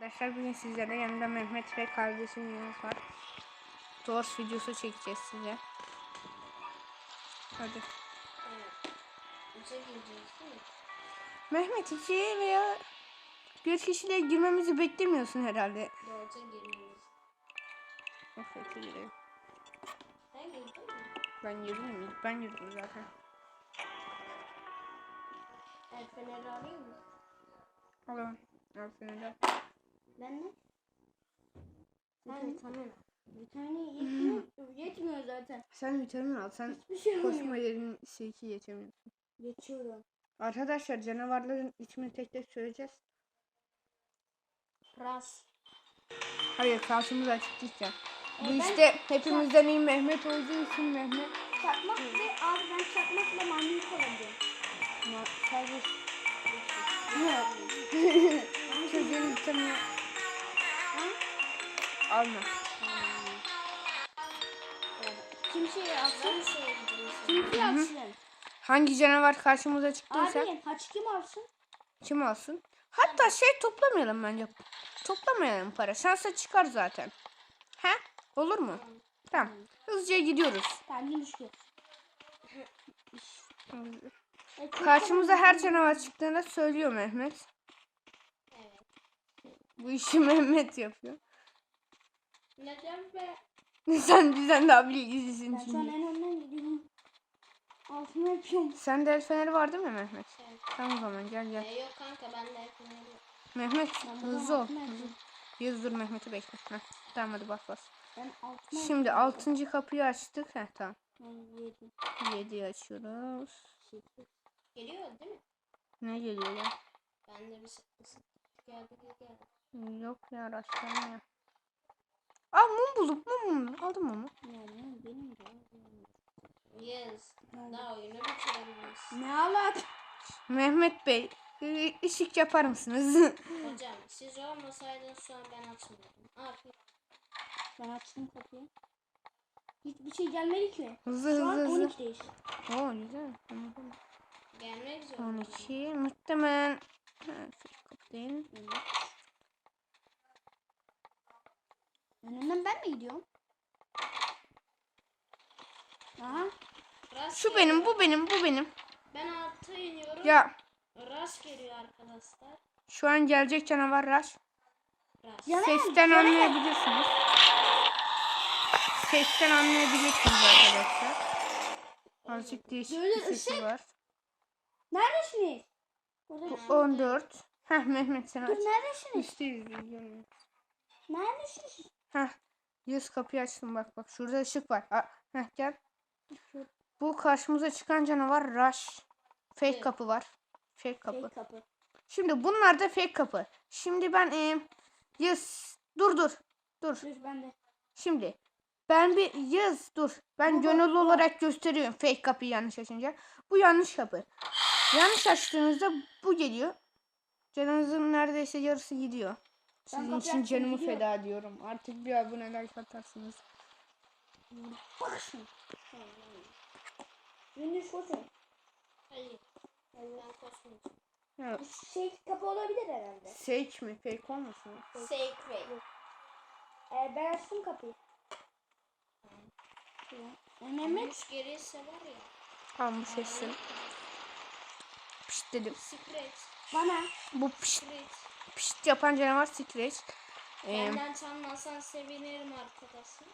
Arkadaşlar bugün sizlere yanımda Mehmet ve kardeşim Yunus var. Doors videosu çekeceğiz size. Hadi. Evet. Mehmet iki veya bir kişiyle girmemizi beklemiyorsun herhalde. Dörde girmemiz. Of iki girelim. Sen girdin mi? Ben girdim? Ben girdim zaten. El feneri alayım mı? Alalım. Aferin de. Ben ne? Sen. Vitamin yetmiyor, yetmiyor zaten. Sen vitamin al. Sen Hiçbir şey olmuyor. koşma yerin silki geçemiyorsun. Geçiyorum. Arkadaşlar canavarların ismini tek tek söyleyeceğiz. Ras. Hayır karşımıza çıktıysa. Bu E, ben- işte hepimizden iyi Mehmet olduğu için Mehmet. Çakmak ve abi alma. Kimseyi alsın. Kimseyi alsın. Hangi canavar karşımıza çıktıysa Abi haç kim alsın? kim alsın? Hatta şey toplamayalım bence. Toplamayalım para. Şansa çıkar zaten. He? Olur mu? Tamam. Hızlıca gidiyoruz. Kendim düşüyor. E, Karşımıza her canavar çıktığında söylüyor Mehmet. Evet. Bu işi Mehmet yapıyor. Neden be? Sen bizden daha bilgilisin Ben şu an çünkü. en önden gidiyorum. Altına yapıyorum. Sende el feneri var değil mi Mehmet? Evet. Tamam o zaman gel gel. E, yok kanka ben de yok. Mehmet Ben hızlı ol. altına Hızlı. yapıyorum. Yüz dur Mehmet'i bekle. Heh, tamam hadi bas bas. Ben altına Şimdi yapıyorum. altıncı kapıyı açtık. Heh tamam. Ben yedim. Yedi açıyoruz. Sekiz. Geliyor değil mi? Ne geliyor ya? Ben de bir sıkıntı geldi geldi. Yok ya araştırma Aa mum bulduk mum mum. Aldım mumu. Yani benim de. Yes. Daha oyunu bitirebiliriz. Ne alak? Mehmet Bey ı- ışık yapar mısınız? Hocam siz olmasaydınız şu an ben açmıyordum. Ne yapayım? Ben açtım kapıyı. Hiçbir şey gelmedi ki. hızlı Şu an hızlı hızlı. 12'deyiz. Oo güzel. Tamam. Gelmek zorunda. 12 muhtemelen. Ha, şu kapı değil. Önünden ben mi gidiyorum? Aha. Rast Şu geliyor. benim bu benim bu benim. Ben alta iniyorum. Ya Rast geliyor arkadaşlar. şu an gelecek canavar Rush. Rast. Sesten anlayabilirsiniz. Sesten anlayabilirsiniz arkadaşlar. Azıcık değişik Böyle bir sesi ışık. var. Neredesiniz? Burada Bu 14. Heh Mehmet sen Dur aç. neredesiniz? Biz görmüyoruz. Neredesiniz? Heh. Yüz kapıyı açtım bak bak. Şurada ışık var. Aa, heh gel. Bu karşımıza çıkan canavar Rush. Fake Evet. kapı var. Fake kapı. Şey kapı. Şimdi bunlar da fake kapı. Şimdi ben e, Yız dur dur. Dur. Dur ben de. Şimdi ben bir yaz dur. Ben Baba, gönüllü baba. olarak gösteriyorum fake kapıyı yanlış açınca. Bu yanlış kapı. Yanlış açtığınızda bu geliyor. Canınızın neredeyse yarısı gidiyor. Ben Sizin için canımı gidiyor. feda ediyorum. Artık bir aboneler katarsınız. Bak şimdi. Gündüz koşun. Hayır. Ben koşmayacağım. Ya, Şey kapı olabilir herhalde. fake mi? Fake olmasın? Sacred. Ee, ben açtım kapıyı. Mehmet. gelirse var ya. Almış sesini. Pişt dedim. Bana. Bu pişt. Pişt yapan canavar Secret. Ee, Benden çalmazsan sevinirim arkadaşım.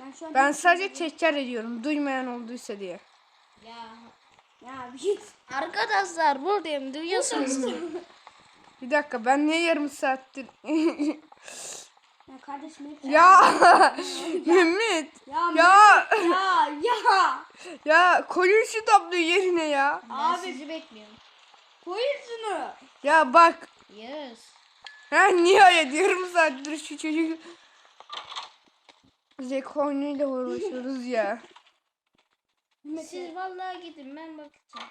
Ben şu an ben sadece tekrar ediyorum. Duymayan olduysa diye. Ya. Ya bir git. Arkadaşlar buradayım duyuyorsunuz. Bir dakika ben niye yarım saattir... ya kardeşim. ya Mehmet. Ya. Ya Ya. Ya. ya koyun şu tabloyu yerine ya. Abi. sizi bekliyorum. Şunu. Ya bak. Yes. Ha nihayet yarım saattir şu çocuk. Zek oyunuyla uğraşıyoruz ya. Siz vallahi gidin ben bakacağım.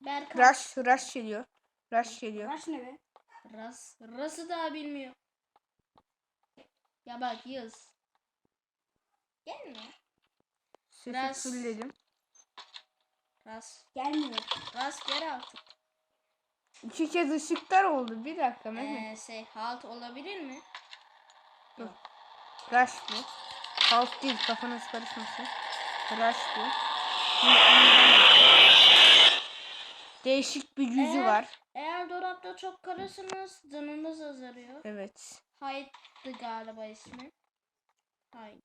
Berkan. Rush, Rush geliyor. Rush geliyor. Raş ne be? Ras. Ras'ı daha bilmiyor. Ya bak yaz. Gelme. Sesi Rush. fullledim. Ras. Gelmiyor. Ras gel artık. İki kez ışıklar oldu. Bir dakika Mehmet. Ee, şey halt olabilir mi? Rush bu. Halk değil kafanız karışmasın. Rush bu. Değişik bir yüzü Eğer- var. Eğer dolapta çok karısınız canınız azalıyor. Evet. Hyde'dı galiba ismi. Hyde.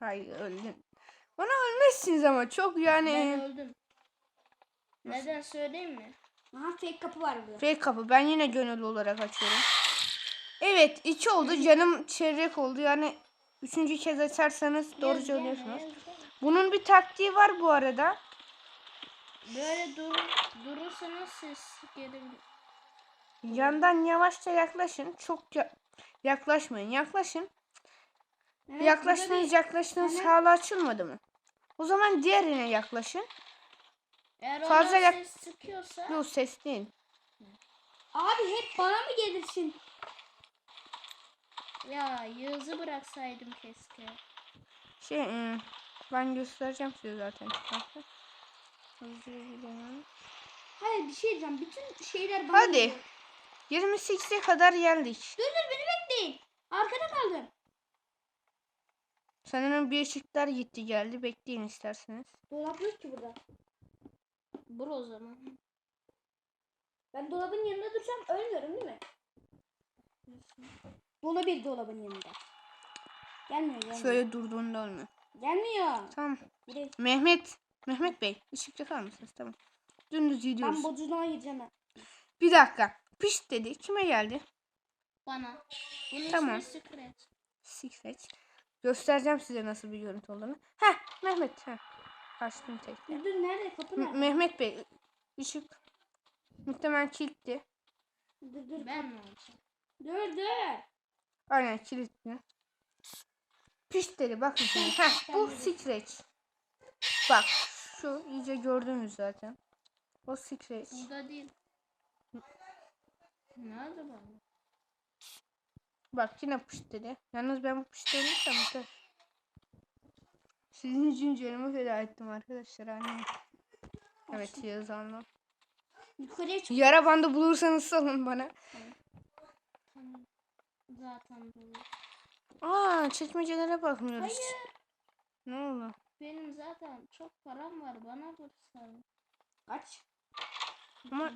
Hayır öldün. Bana ölmezsiniz ama çok yani. Ben öldüm. Neden söyleyeyim mi? Aha fake kapı var burada. Fake kapı. Ben yine gönüllü olarak açıyorum. Evet iki oldu. Canım çeyrek oldu. Yani üçüncü kez açarsanız doğru söylüyorsunuz. Bunun bir taktiği var bu arada. Böyle dur, durursanız ses gelebilir. Yandan yavaşça yaklaşın. Çok ya- yaklaşmayın. Yaklaşın. Evet, yaklaştınız bir- yaklaştınız hala açılmadı mı? O zaman diğerine yaklaşın. Eğer Fazla yak- ses sıkıyorsa Yok ses değil. Abi hep bana mı gelirsin? ya Yağız'ı bıraksaydım keşke. Şey ım, ben göstereceğim size zaten. çıkarsa. Hızlı. Hayır bir şey diyeceğim. Bütün şeyler bana Hadi. geliyor. 28'e kadar geldik. Dur dur beni bekleyin. Arkada kaldım. Sanırım bir ışıklar gitti geldi. Bekleyin isterseniz. Dolap yok ki burada. Bur o zaman. Ben dolabın yanında dursam ölmüyorum değil mi? Dolu bir dolabın yanında. Gelmiyor gelmiyor. Şöyle durduğunda olmuyor. Gelmiyor. Tamam. Direkt. Mehmet. Mehmet Bey. ışık yakar mısınız? Tamam. Dümdüz gidiyoruz. Ben bocuna gireceğim ben. Bir dakika. Piş dedi. Kime geldi? Bana. Bunun Tamam. ismi Secret. Secret. Göstereceğim size nasıl bir görüntü olduğunu. Heh Mehmet. Heh. Açtım tekrar. Dur nerede kapı nerede? Mehmet Bey. ışık. Muhtemelen kilitli. dur dur. Ben mi olacağım? Dur dur. Aynen kilitli. Piş dedi bakın şimdi. Heh, bu secret. Bak şu iyice gördünüz zaten. O secret. Burada değil. Nerede bana? Bak yine piş dedi. Yalnız ben bu piş dediysem yeter. Sizin için canımı feda ettim arkadaşlar. Anne. Evet yazanlar. Yukarıya çık. Yara bandı bulursanız salın bana. Zaten dolu. Aa çekmecelere bakmıyoruz. Hayır. Ne oldu? Benim zaten çok param var. Bana vursan. Aç. Ama-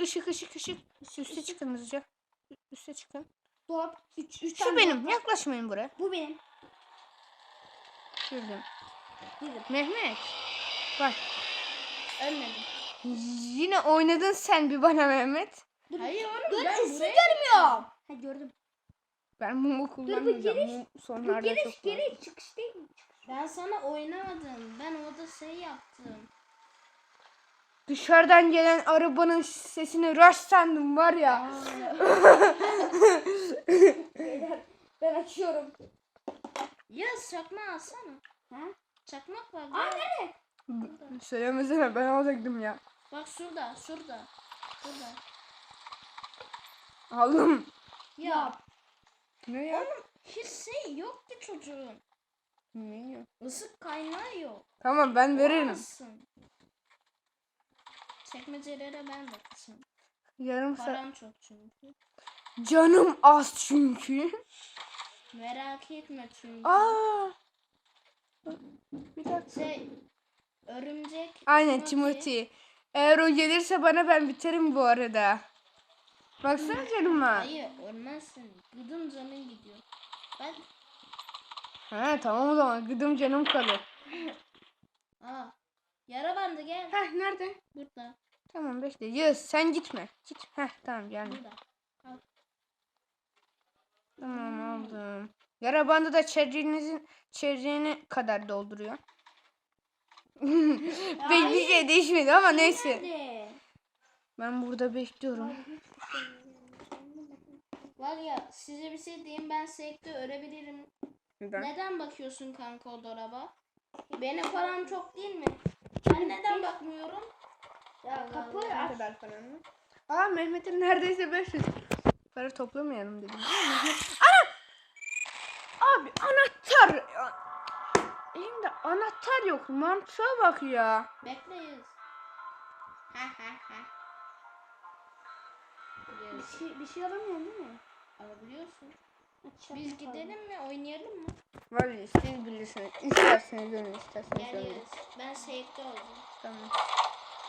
Işık ışık ışık. Üste çıkın hızlıca. Üste çıkın. Dolap. Üç, üç Şu tane benim. dolap. Yaklaşmayın buraya. Bu benim. Gördüm. Girdim. Mehmet. Bak. Ölmedim. Yine oynadın sen bir bana Mehmet. Dur. Hayır oğlum Dur ben görmüyorum. Ha gördüm. Ben mumu kullanmayacağım. giriş- Mum Bu sonlarda giriş çok var. geri çıkış değil? Ben sana oynamadım. Ben orada şey yaptım. Dışarıdan gelen arabanın sesini rush sandım var ya. Ben açıyorum. Yaz çakma alsana. Ha? Çakmak var. Aa nerede? Söylemesene ben alacaktım ya. Bak şurada, şurada. Şurada. Aldım. Ya Ne ya? hiç şey yok ki çocuğun. Ne ya? Isık kaynağı yok. Tamam ben veririm. Olamazsın. Çekmecelere ben bakacağım. Yarım saat. Param çok çünkü. Canım az çünkü. Merak etme çünkü. Aa. Bir dakika. Şey, örümcek. Aynen Timothy. Eğer o gelirse bana ben biterim bu arada. Baksana canıma. Hayır ölmezsin. Gıdım canın gidiyor. Bak. Ha tamam o zaman gıdım canım kalır. Aa. Yara bandı gel. Heh nerede? Burada. Tamam bekle. Yağız sen gitme. Git. Heh tamam geldim. Burada. Al. Tamam aldım. Yara bandı da çerçeğinizin çerçeğini kadar dolduruyor. Pek bir şey değişmedi ama neyse. Nerede? Ben burada bekliyorum. Var ya size bir şey diyeyim ben sekte örebilirim. Neden bakıyorsun kanka o dolaba? Benim param çok değil mi? Ben neden bakmıyorum? Ya kapı Allah. aç. kadar? Aa Mehmet'in neredeyse 500. Para toplamayalım dedim. Abi anahtar. Elimde anahtar yok. Mantığa bak ya. Bekleyiz. Ha ha ha. Biz şey, bir şey alamıyorum değil mi? alabiliyorsun. Açacağım. Biz gidelim mi? Oynayalım mı? Ya siz bilirsiniz. İsterseniz ölün isterseniz ölün. Geliyoruz. Ben seyirde olacağım. Tamam.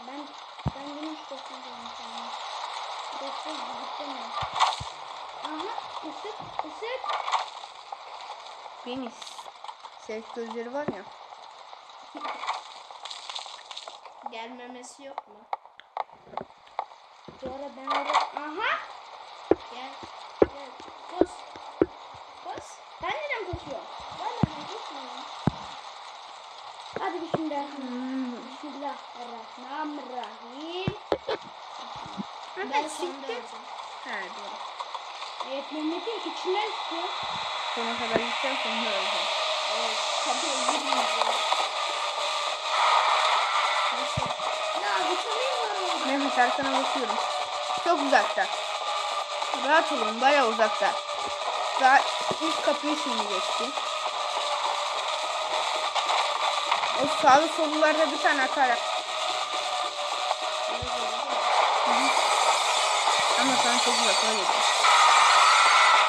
Ben ben benim istedim sana. Bekle gittim mi? Aha ısık ısık. Penis. Sevk gözleri var ya. Gelmemesi yok mu? Sonra ben orada aha Gel. Gel. Koş. Koş. ben neden koşuyorum? Ben de gitmiyorum. Hadi bismillah. Hmm. Bismillahirrahmanirrahim. Ben sonunda olacağım. He doğru. Evet Mehmet'in içinden çıkıyor. Sona kadar gideceğim sonra öleceğim. Evet. Kapıya girmeyeceğim. Nasıl? Ya orada. Mehmet arkana bakıyorum. Çok uzakta. Rahat olun baya uzakta. Daha ilk kapıyı şimdi geçti. O sağlı sollularda bir tane atarak. Ama sen çok uzak öyle değil.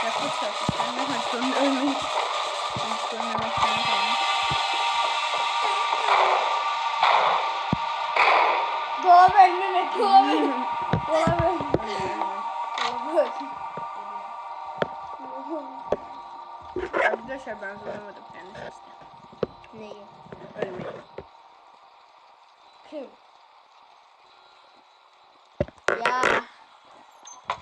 Yaklaş Sonra Mehmet sana kalmış. Doğa ver Mehmet doğa ver. Doğa ver. Arkadaşlar ben zorlamadım kendi sesle. Neyi? Ölmeyi. Kim? Ya.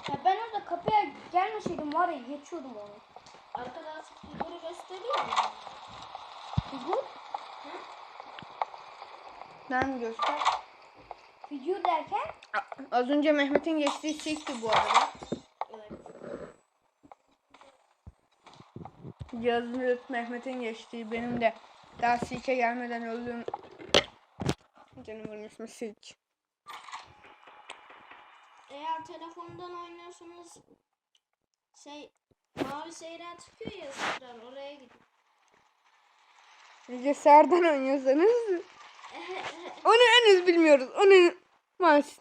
Ya ben orada kapıya gelmeseydim var ya geçiyordum onu. Arkadaş figürü gösteriyor mu? Figür? Ben göster. Figür derken? Az önce Mehmet'in geçtiği sikti bu arada. Evet. Yazılıp Mehmet'in geçtiği benim de daha silke gelmeden öldüğüm canavarın ismi Silk. Eğer telefondan oynuyorsanız şey mavi seyren çıkıyor ya sıfır oraya gidin. Bilgisayardan oynuyorsanız onu henüz bilmiyoruz. Onu maalesef.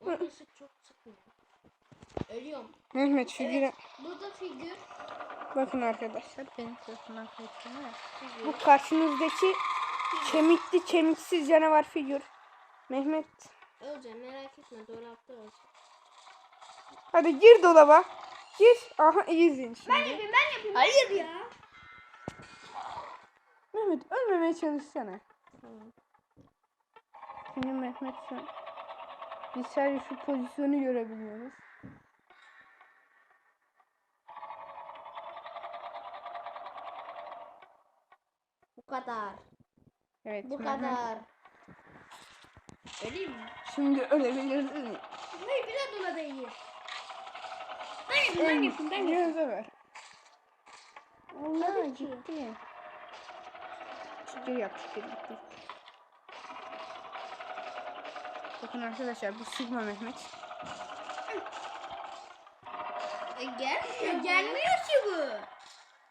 Orası çok sıkmıyor. Ölüyorum. Mehmet figüre Burada figür. bakın arkadaşlar benim tarafından kaçtım ya. Figür. Bu karşınızdaki kemikli kemiksiz canavar figür. Mehmet Öleceğim merak etme dolapta öleceğim. hadi gir dolaba. Gir. Aha izin şimdi. Ben yapayım ben yapayım. Hayır ya. Mehmet ölmemeye çalışsana. Şimdi Mehmet şu biz sadece şu pozisyonu görebiliyoruz. Bu kadar. Evet. Bu Mehmet. kadar. Öleyim mi? Şimdi ölebilirsin. Hayır bir de dolaba iyi. Ben yapayım ben yapayım ben yapayım. Göze ver. Olmadı Aa, ki. ciddi. Ciddi yap ciddi ciddi. Bakın arkadaşlar bu Sigma Mehmet. E, gelmiyor. Ya gelmiyor ki bu.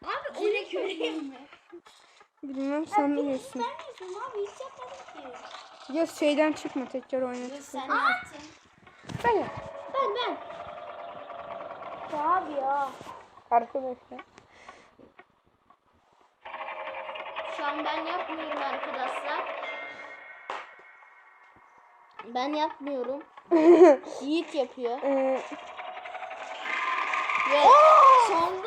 Abi o ne köreyim Bilmem sen bilirsin. Ben yapayım abi hiç yapmadım ki. Ya şeyden çıkma tekrar oynatın. sen yaptın. Ben yap. Ben ben. Ya abi ya. Arkadaşlar. Şu an ben yapmıyorum arkadaşlar. Ben yapmıyorum. Yiğit yapıyor. Ee, Ve son